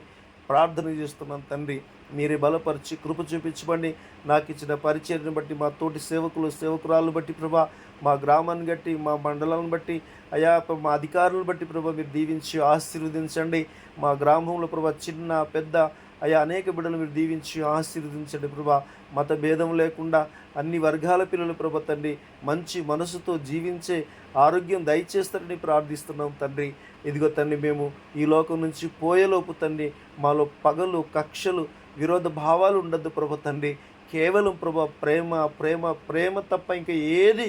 ప్రార్థన చేస్తున్నాను తండ్రి. మీరే బలపరిచి కృప చూపించబండి నాకు ఇచ్చిన పరిచర్ని బట్టి మా తోటి సేవకులు సేవకురాలను బట్టి ప్రభా మా గ్రామాన్ని బట్టి మా మండలాలను బట్టి అయా మా అధికారులను బట్టి ప్రభా మీరు దీవించి ఆశీర్వదించండి. మా గ్రామంలో ప్రభా చిన్న పెద్ద అయ్యా అనేక బిడ్డలు మీరు దీవించి ఆశీర్వదించండి ప్రభా. మత భేదం లేకుండా అన్ని వర్గాల పిల్లలు ప్రభా తండ్రి మంచి మనసుతో జీవించే ఆరోగ్యం దయచేస్తారని ప్రార్థిస్తున్నాం తండ్రి. ఇదిగో తండ్రి మేము ఈ లోకం నుంచి పోయేలోపు తండ్రి మాలో పగలు కక్షలు విరోధ భావాలు ఉండద్దు ప్రభ తండ్రి. కేవలం ప్రభా ప్రేమ ప్రేమ ప్రేమ తప్ప ఇంకా ఏది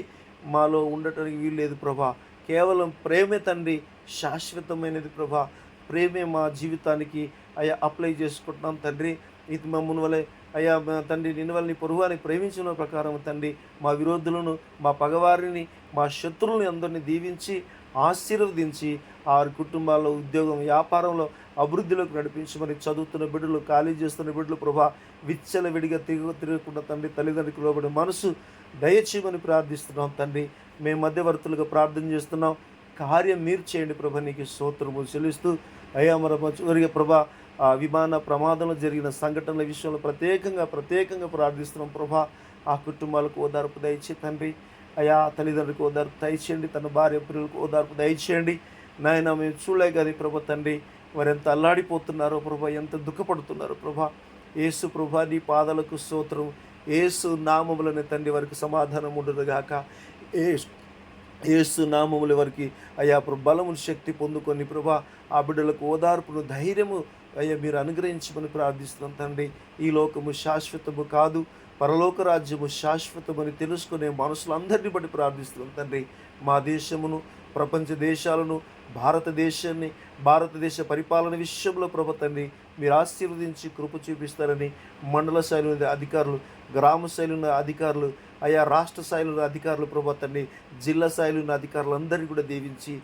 మాలో ఉండటానికి వీల్లేదు ప్రభా. కేవలం ప్రేమే తండ్రి శాశ్వతమైనది ప్రభా. ప్రేమే మా జీవితానికి అయ్యా అప్లై చేసుకుంటున్నాం తండ్రి. ఇది మమ్మల్ని వలె అయ్యా మా తండ్రి నిన్న వల్ల నీ పొరుగువారిని ప్రేమించిన ప్రకారం తండ్రి మా విరోధులను మా పగవారిని మా శత్రువులను అందరినీ దీవించి ఆశీర్వదించి వారి కుటుంబాల్లో ఉద్యోగం వ్యాపారంలో అభివృద్ధిలోకి నడిపించమని చదువుతున్న బిడ్డలు ఖాళీ చేస్తున్న బిడ్డలు ప్రభా విచ్చల విడిగా తిరుగు తిరగకుండా తండ్రి తల్లిదండ్రులకు లోబడి మనసు దయచేయమని ప్రార్థిస్తున్నాం తండ్రి. మేము మధ్యవర్తులుగా ప్రార్థన చేస్తున్నాం. కార్యం మీరు చేయండి ప్రభా నీకు స్తోత్రము చెల్లిస్తూ. అయ్యా మన చివరిగా ప్రభా విమాన ప్రమాదంలో జరిగిన సంఘటనల విషయంలో ప్రత్యేకంగా ప్రత్యేకంగా ప్రార్థిస్తున్నాం. ప్రభా ఆ కుటుంబాలకు ఓదార్పు దయచే తండ్రి. అయా తల్లిదండ్రులకు ఓదార్పు దయచేయండి. తన భార్య పిల్లలకు ఓదార్పు దయచేయండి. నాయన మేము చూడలే కానీ ప్రభా తండ్రి వారు ఎంత అల్లాడిపోతున్నారో ప్రభా ఎంత దుఃఖపడుతున్నారో ప్రభా. ఏసు ప్రభా నీ పాదాలకు స్తోత్రం. ఏసు నామములని తండ్రి వారికి సమాధానం ఉండదుగాక ఏసు ఏసు నామముల వారికి అయ్యా ప్రభు బలము శక్తి పొందుకొని ప్రభా ఆ బిడ్డలకు ఓదార్పును ధైర్యము అయ్యా మీరు అనుగ్రహించమని ప్రార్థిస్తున్నాం తండ్రి. ఈ లోకము శాశ్వతము కాదు పరలోక రాజ్యము శాశ్వతమని తెలుసుకునే మనుషులందరినీ బట్టి ప్రార్థిస్తున్నాం తండ్రి. మా దేశమును ప్రపంచ దేశాలను భారతదేశాన్ని భారతదేశ పరిపాలన విషయంలో ప్రభు తండ్రి మీరు ఆశీర్వదించి కృప చూపిస్తారని మండల శైలి ఉన్న అధికారులు గ్రామ శైలి ఉన్న అధికారులు ఆయా రాష్ట్ర స్థాయిలో ఉన్న అధికారులు ప్రభు తండ్రి జిల్లా స్థాయిలో ఉన్న అధికారులందరినీ కూడా దీవించి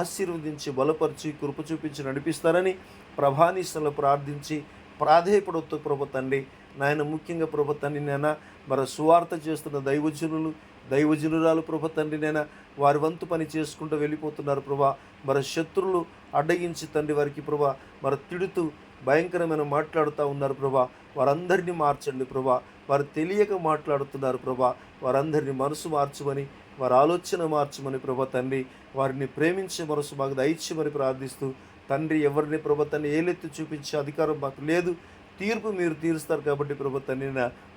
ఆశీర్వదించి బలపరిచి కృప చూపించి నడిపిస్తారని ప్రభానిస్తులు ప్రార్థించి ప్రాధేయపడొద్దు ప్రభు తండ్రి. నాయన ముఖ్యంగా ప్రభు తండ్రి నేను మరి సువార్త చేస్తున్న దైవజనులు దైవజనురాలు ప్రభు తండ్రి నేను వారి వంతు పని చేసుకుంటూ వెళ్ళిపోతున్నారు ప్రభా. మరి శత్రులు అడ్డగించి తండ్రి వారికి ప్రభా మరి తిడుతూ భయంకరమైన మాట్లాడుతూ ఉన్నారు ప్రభా. వారందరినీ మార్చండి ప్రభా. వారు తెలియక మాట్లాడుతున్నారు ప్రభా. వారందరినీ మనసు మార్చమని వారి ఆలోచన మార్చమని ప్రభా తండ్రి. వారిని ప్రేమించే మనసు మాకు దయచేయమని ప్రార్థిస్తూ తండ్రి ఎవరిని ప్రభుత్వాన్ని ఏలెత్తి చూపించే అధికారం మాకు లేదు. తీర్పు మీరు తీరుస్తారు కాబట్టి ప్రభా తండ్రి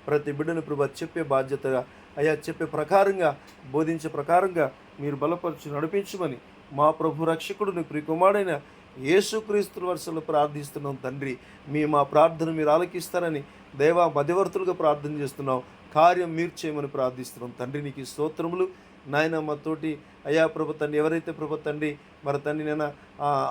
ప్రతి బిడ్డను ప్రభా చెప్పే బాధ్యతగా అయ్యా చెప్పే ప్రకారంగా బోధించే ప్రకారంగా మీరు బలపరిచి నడిపించమని మా ప్రభు రక్షకుడు ప్రియకుమారుడైన యేసుక్రీస్తుల వరుసలో ప్రార్థిస్తున్నాం తండ్రి. మీ మా ప్రార్థన మీరు ఆలకిస్తారని దేవా మధ్యవర్తులుగా ప్రార్థన చేస్తున్నాం. కార్యం మీరు చేయమని ప్రార్థిస్తున్నాం తండ్రి. నీకు స్తోత్రములు. నాయన మా తోటి అయా ప్రభు తండ్రి ఎవరైతే ప్రభు తండ్రి మరి తండ్రి నేను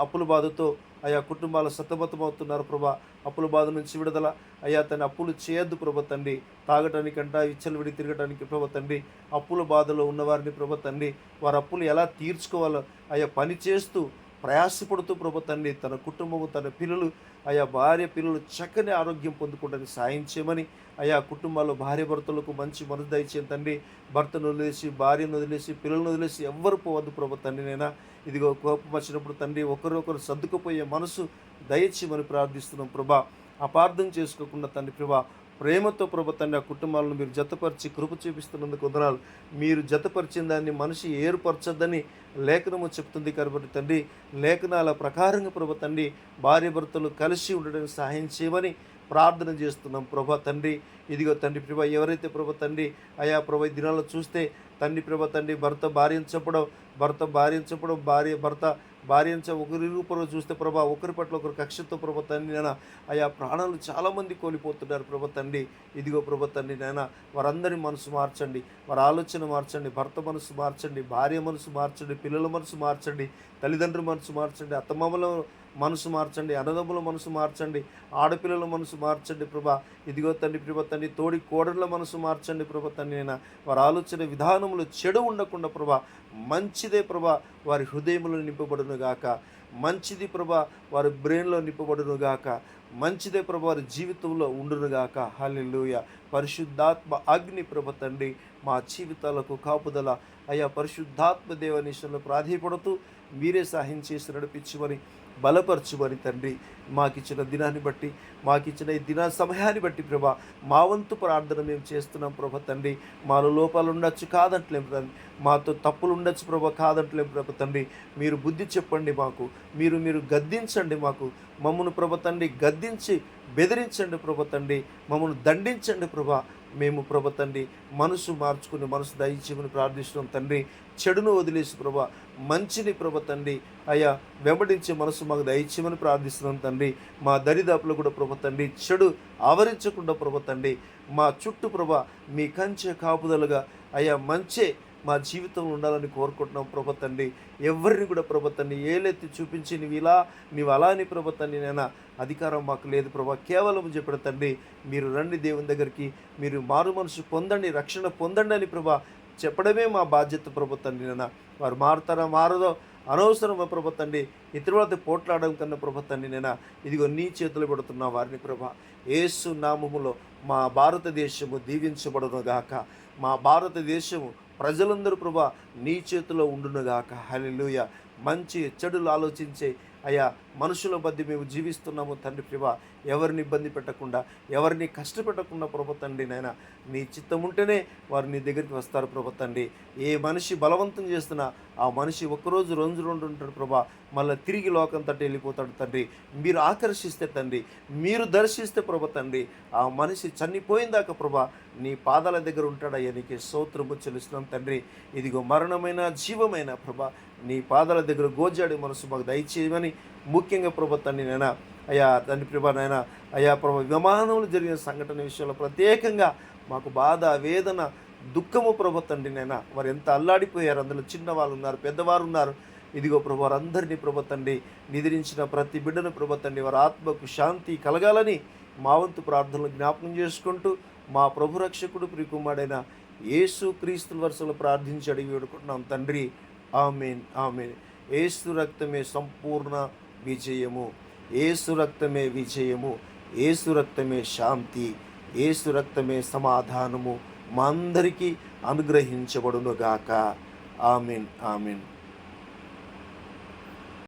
అప్పుల బాధతో ఆయా కుటుంబాలు సతమతమవుతున్నారు ప్రభా. అప్పుల బాధ నుంచి విడుదల అయ్యా తన అప్పులు చేయొద్దు ప్రభ తండ్రి. తాగటానికంట ఇచ్చలు విడి తిరగటానికి ప్రభ తండ్రి. అప్పుల బాధలో ఉన్నవారిని ప్రభ తండ్రి. వారి అప్పులు ఎలా తీర్చుకోవాలో అయ్యా పని చేస్తూ ప్రయాసపడుతూ ప్రభు తండ్రి తన కుటుంబము తన పిల్లలు ఆయా భార్య పిల్లలు చక్కని ఆరోగ్యం పొందుకోవడానికి సాయం చేయమని ఆయా కుటుంబాల్లో భార్య భర్తలకు మంచి మనసు దయచేయం తండ్రి భర్తను వదిలేసి భార్యను వదిలేసి పిల్లలను వదిలేసి ఎవ్వరు పోవద్దు ప్రభు తండ్రి నైనా ఇదిగో కోపం వచ్చినప్పుడు తండ్రి ఒకరొకరు సర్దుకుపోయే మనసు దయచేయమని ప్రార్థిస్తున్నాం ప్రభా. అపార్థం చేసుకోకుండా తండ్రి ప్రభా ప్రేమతో ప్రభు ఆ కుటుంబాలను మీరు జతపరిచి కృప చూపిస్తున్నందుకు వందనాలు. మీరు జతపరిచిన దాన్ని మనిషి ఏర్పరచొద్దని లేఖనము చెప్తుంది కాబట్టి తండ్రి లేఖనాల ప్రకారంగా ప్రభు తండ్రి భార్య భర్తలు కలిసి ఉండడానికి సహాయం చేయమని ప్రార్థన చేస్తున్నాం. ప్రభా తండ్రి ఇదిగో తండ్రి ప్రభా ఎవరైతే ప్రభ తండ్రి అయా ప్రభా దినాల్లో చూస్తే తండ్రి ప్రభా తండ్రి భర్త భార్యను చెప్పడం భర్త భార్యను చెప్పడం భార్య భర్త భార్యంచ ఒకరి రూపంలో చూస్తే ప్రభా ఒకరి పట్ల ఒకరు కక్షతో ప్రభు తండ్రి నాయన ఆయా ప్రాణాలు చాలామంది కోల్పోతున్నారు ప్రభు తండ్రి. ఇదిగో ప్రభు తండ్రి నాయన వారందరి మనసు మార్చండి. వారి ఆలోచన మార్చండి. భర్త మనసు మార్చండి. భార్య మనసు మార్చండి. పిల్లల మనసు మార్చండి. తల్లిదండ్రుల మనసు మార్చండి. అత్తమామల మనసు మార్చండి. అన్నదమ్ముల మనసు మార్చండి. ఆడపిల్లల మనసు మార్చండి ప్రభా. ఇదిగో తండ్రి ప్రభా తండ్రి తోడి కోడళ్ళ మనసు మార్చండి ప్రభా తండ్రి అయినా వారి ఆలోచన విధానములు చెడు ఉండకుండా ప్రభా మంచిదే ప్రభా వారి హృదయంలో నింపబడును గాక. మంచిది ప్రభా వారి బ్రెయిన్లో నింపబడును గాక. మంచిదే ప్రభా వారి జీవితంలో ఉండును గాక. హల్లెలూయ. పరిశుద్ధాత్మ అగ్ని ప్రభ తండ్రి మా జీవితాలకు కాపుదల. అయ్యా పరిశుద్ధాత్మ దేవనిషంలో ప్రాధేయపడుతూ మీరే సహాయం చేసి నడిపించమని బలపరచుమని తండ్రి. మాకిచ్చిన దినాన్ని బట్టి మాకిచ్చిన ఈ దిన సమయాన్ని బట్టి ప్రభా మా వంతు ప్రార్థన మేము చేస్తున్నాం ప్రభా తండ్రి. మాలో లోపాలు ఉండొచ్చు కాదంటలేం తండ్రి. మాతో తప్పులు ఉండొచ్చు ప్రభా కాదంటలేం ప్రభా తండ్రి. మీరు బుద్ధి చెప్పండి మాకు. మీరు మీరు గద్దించండి మాకు. మమ్మను ప్రభ తండ్రి గద్దించి బెదిరించండి ప్రభ తండ్రి. మమ్మల్ని దండించండి ప్రభా. మేము ప్రభ తండ్రి మనసు మార్చుకుని మనసు దయచేయమని ప్రార్థిస్తున్నాం తండ్రి. చెడును వదిలేసి ప్రభా మంచిని ప్రభా తండ్రి అయ్యా వెంబడించే మనసు మాకు దయచేయమని ప్రార్థిస్తున్నాం తండ్రి. మా దరిదాపులో కూడా ప్రభా తండ్రి చెడు ఆవరించకుండా ప్రభా తండ్రి. మా చుట్టూ ప్రభ మీ కంచె కాపుదలుగా అయ్యా మంచే మా జీవితంలో ఉండాలని కోరుకుంటున్నాం ప్రభ తండ్రి. ఎవరిని కూడా ప్రభ తండ్రి ఏలెత్తి చూపించి నువ్వు ఇలా నీవు అలా అని ప్రభా తండ్రి నేను అధికారం మాకు లేదు ప్రభా. కేవలం చెప్పిన తండ్రి మీరు రండి దేవుని దగ్గరికి మీరు మారు మనసు పొందండి రక్షణ పొందండి అని ప్రభా చెప్పడమే మా బాధ్యత ప్రభు తండ్రి నాన్న. వారు మారుతారా మారదో అనవసరం ప్రభు తండ్రి? ఇతరులతో పోట్లాడడం కన్నా ప్రభు తండ్రి నేను? ఇదిగో నీ చేతులు పెడుతున్న వారిని ప్రభా. ఏసు నామములో మా భారతదేశము దీవించబడును గాక. మా భారతదేశము ప్రజలందరూ ప్రభా నీ చేతిలో ఉండునుగాక లూయ మంచి చెడులు ఆలోచించే అయ్యా మనుషుల మధ్య మేము జీవిస్తున్నాము తండ్రి ప్రభా. ఎవరిని ఇబ్బంది పెట్టకుండా ఎవరిని కష్టపెట్టకుండా ప్రభు తండ్రి నాయన నీ చిత్తం ఉంటేనే వారు నీ దగ్గరికి వస్తారు ప్రభు తండ్రి. ఏ మనిషి బలవంతం చేస్తున్నా ఆ మనిషి ఒక్కరోజు రోజు రెండు ఉంటాడు ప్రభా. మళ్ళీ తిరిగి లోకం తట్టి వెళ్ళిపోతాడు తండ్రి. మీరు ఆకర్షిస్తే తండ్రి మీరు దర్శిస్తే ప్రభు తండ్రి. ఆ మనిషి చనిపోయిందాక ప్రభా నీ పాదాల దగ్గర ఉంటాడయ్యా నీకు స్తోత్రము చెల్లిస్తున్నాం తండ్రి. ఇదిగో మరణమైన జీవమైన ప్రభా నీ పాదాల దగ్గర గోజాడి మనసు మాకు దయచేయమని ముఖ్యంగా ప్రభు తండ్రి నైనా అయ్యా తండ్రి ప్రభా నాయన అయ్యా ప్రభు విమానంలో జరిగిన సంఘటన విషయంలో ప్రత్యేకంగా మాకు బాధ వేదన దుఃఖము ప్రభు తండ్రి నైనా. వారు ఎంత అల్లాడిపోయారు అందులో చిన్నవాళ్ళు ఉన్నారు పెద్దవారు ఉన్నారు ఇదిగో ప్రభు వారందరినీ ప్రభు తండ్రి నిద్రించిన ప్రతి బిడ్డను ప్రభు తండ్రి వారి ఆత్మకు శాంతి కలగాలని మా వంతు ప్రార్థనలు జ్ఞాపకం చేసుకుంటూ మా ప్రభు రక్షకుడు ప్రికుమాడైన యేసు క్రీస్తుల వరుసలు ప్రార్థించి అడిగి వేడుకుంటున్నాం. తండ్రి ఆమెన్ ఆమెన్. ఏసు రక్తమే సంపూర్ణ విజయము. ఏసు రక్తమే విజయము. ఏసు రక్తమే శాంతి. ఏసు రక్తమే సమాధానము. మా అందరికీ అనుగ్రహించబడునుగాక. Amen amen.